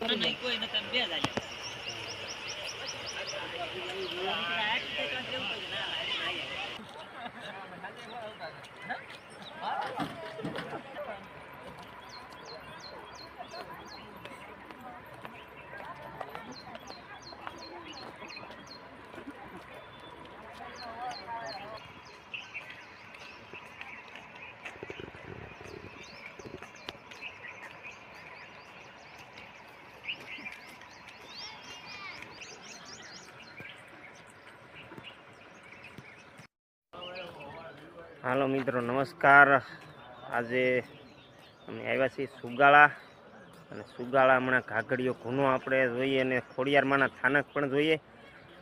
કોઈ નકર બે જ હાલો મિત્રો, નમસ્કાર. આજે અમે આવ્યા છીએ સુગાળા. અને સુગાળા હમણાં ઘાઘડીઓ ગુનો આપણે જોઈએ અને ખોડિયારમાંના થાનક પણ જોઈએ.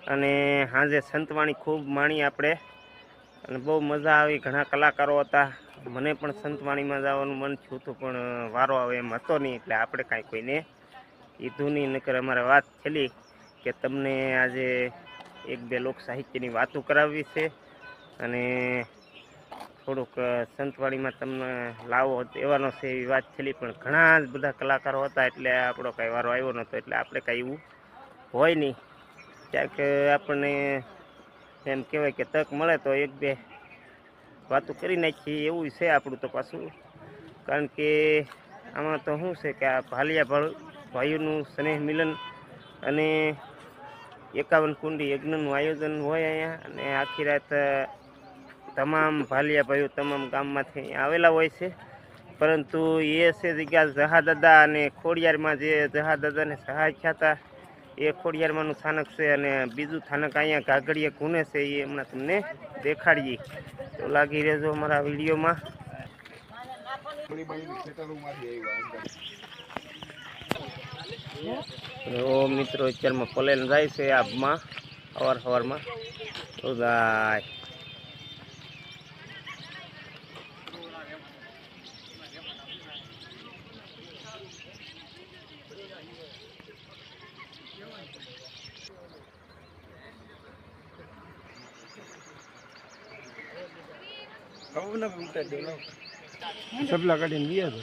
અને સાંજે સંતવાણી ખૂબ માણી આપણે. અને બહુ મજા આવી, ઘણા કલાકારો હતા. મને પણ સંતવાણીમાં જવાનું મન થયું હતું, પણ વારો આવે એમ હતો નહીં, એટલે આપણે કાંઈ કોઈને કીધું નહીં. નકર અમારે વાત થયેલી કે તમને આજે એક બે લોક સાહિત્યની વાતો કરાવવી છે. અને થોડુંક સંતવાડીમાં તમને લાવો એવાનો છે એવી વાત થયેલી, પણ ઘણા જ બધા કલાકારો હતા એટલે આપણો કાંઈ વારો આવ્યો નહોતો, એટલે આપણે કાંઈ એવું હોય નહીં. ક્યાંક આપણને એમ કહેવાય કે તક મળે તો એક બે વાતો કરી નાખીએ, એવું છે આપણું તો પાછું. કારણ કે આમાં તો શું છે કે આ ભાલિયા ભાઈઓનું સ્નેહ મિલન અને એકાવન કુંડી યજ્ઞનું આયોજન હોય અહીંયા, અને આખી રાત તમામ ભાલિયા ભાઈઓ તમામ ગામમાંથી અહીંયા આવેલા હોય છે. પરંતુ એ છે જગ્યા જહાદાદા અને ખોડિયારમાં જે જહાદાદાને સહાય થયા હતા, એ ખોડિયારમાંનું સ્થાનક છે અને બીજું સ્થાનક અહીંયા કાગડીએ ગુને છે, એ હમણાં તમને દેખાડીએ. તો લાગી રહેજો અમારા વિડીયોમાં. મિત્રો, અત્યારમાં પલેન જાય છે આબમાં અવાર સવારમાં તો જાય. સપલા કાઢીને લઈએ તો.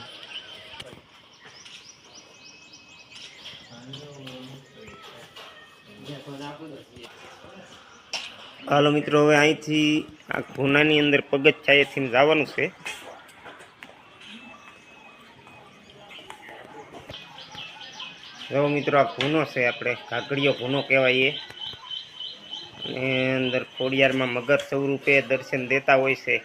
હાલો મિત્રો હવે અહીંથી આ ગુનાની અંદર પગથિયાએથી જવાનું છે. જો મિત્રો આ ગુનો છે આપણે કાકડીઓ ગુનો કહેવાય અને અંદર ખોડિયારમાં મગર સ્વરૂપે દર્શન દેતા હોય છે.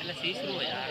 એટલે સીસરું હોય યાર.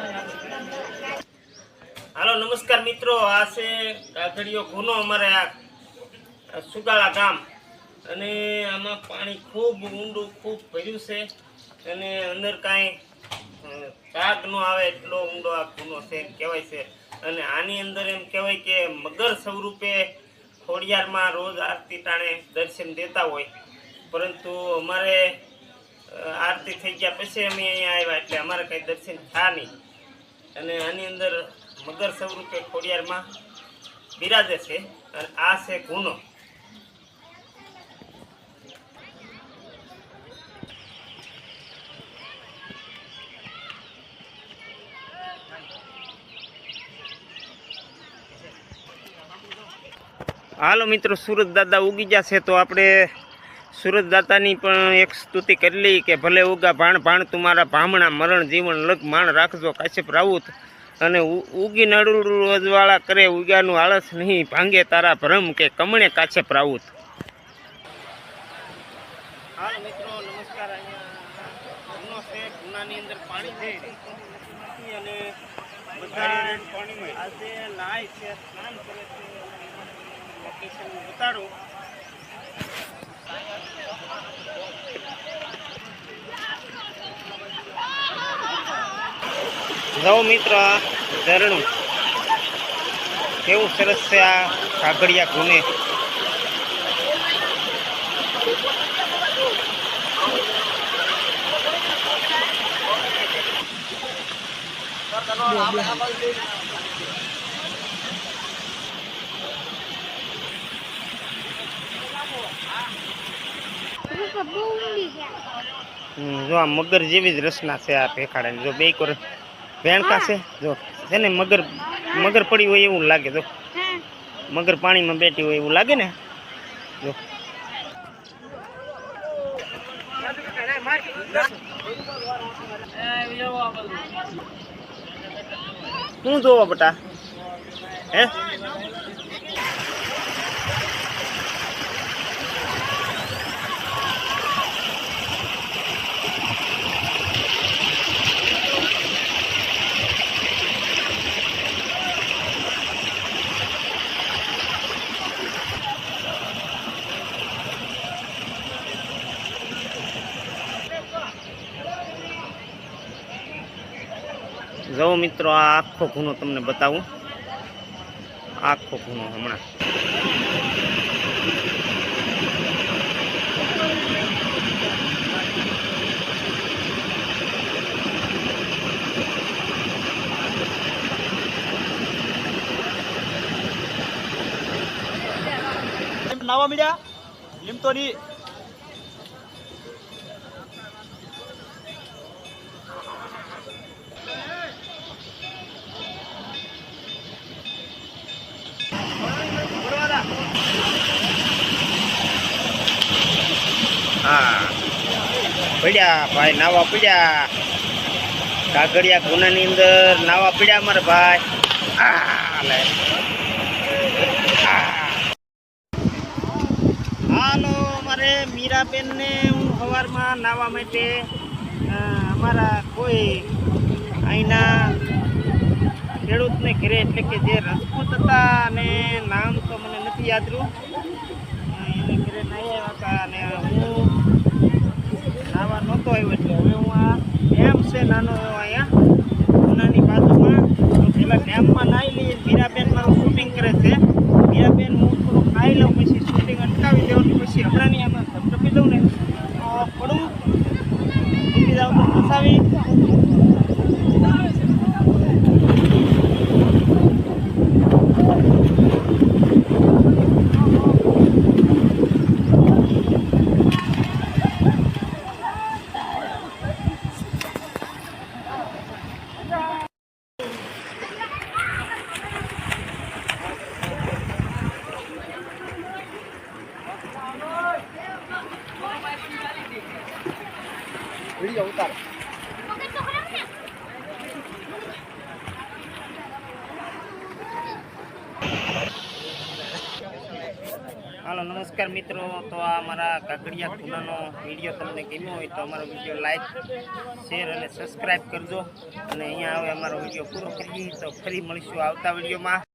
હાલો, નમસ્કાર મિત્રો. આ છે કાગડીયો ગુનો અમારે આ સુગાળા ગામ. અને આમાં પાણી ખૂબ ઊંડું, ખૂબ ભર્યું છે. અને અંદર કાંઈ કાગ ન આવે એટલો ઊંડો આ ગુનો છે કહેવાય છે. અને આની અંદર એમ કહેવાય કે મગર સ્વરૂપે ખોડિયારમાં રોજ આરતી ટાણે દર્શન દેતા હોય. પરંતુ અમારે આરતી થઈ ગયા પછી અમે અહીંયા આવ્યા એટલે અમારે કંઈ દર્શન થયા નહીં. અને આની અંદર મગર સ્વરૂપે ખોડિયારમાં બિરાજે છે. અને આ છે ગુનો. હાલો મિત્રો, સુરત દાદા ઉગી જશે તો આપણે સુરત દાતાની પણ એક સ્તુતિ કરી લઈ કે ભલે ઉગા ભાણ ભાણ તુમારા ભામણા, મરણ જીવન, લગ માણ રાખજો કાશ્યપ રાઉત. અને ઉગી નડું અજવાળા કરે ઉગાનું આળસ નહીં. ભાંગે તારા ભ્રમ કે કમણે કાછે રાઉત મિત્રો, નમસ્કાર. અહીંયા છે. સ્નાન કરે છે. લોકેશન બતાડું. નવ મિત્ર આ ઝરણું. કેવું સરસ છે આ કાગળિયા ગુને. જો આ મગર જેવી જ રચના છે આ ભેખાડાની. જો બે કોર વેણકા છે જો. છે ને મગર મગર પડી હોય એવું લાગે જો. મગર પાણીમાં બેઠી હોય એવું લાગે ને? જો. શું જોવો બટા? હે? જો મિત્રો આ આખો ખૂનો તમને બતાવું. આખો ખૂનો હમણાં. નાવા મીડ્યા લીમતો પડ્યા, ભાઈ નાવા પડ્યા. કાગડિયા ગુનાની અંદર નાવા પડ્યા મારા ભાઈ. હાલો મારે મીરાબેનને હું સવારમાં નાવા માટે અમારા કોઈ અહીંના ખેડૂતને ઘરે, એટલે કે જે રજપૂત હતા અને નામ તો મને નથી યાદ રહ્યું. એને ઘરે નહીં આવ્યા હતા અને હું નાવા નહોતો આવ્યો એટલે હવે હું આ ડેમ છે, નાનો એવો અહીંયા, ઉનાની બાજુમાં. તો પેલા ડેમમાં નાહી લઈએ. મીરાબેન મારું શૂટિંગ કરે છે. મીરાબેન, હું થોડું ખાઈ લઉં પછી શૂટિંગ અટકાવી દેવાનું પછી હમણાંની આમાં ધપધપી દઉં ને, તો પડું. મૂકી જાઉં તો ફસાવી વીડિયો ઉતાર હાલો, નમસ્કાર મિત્રો. તો આ અમારા કાગડિયા ખૂનાનો વીડિયો તમને ગમ્યો હોય તો અમારો વીડિયો લાઈક, શેર અને સબસ્ક્રાઈબ કરજો. અને અહીંયા હવે અમારો વીડિયો પૂરો કરીએ તો ફરી મળીશું આવતા વિડીયોમાં.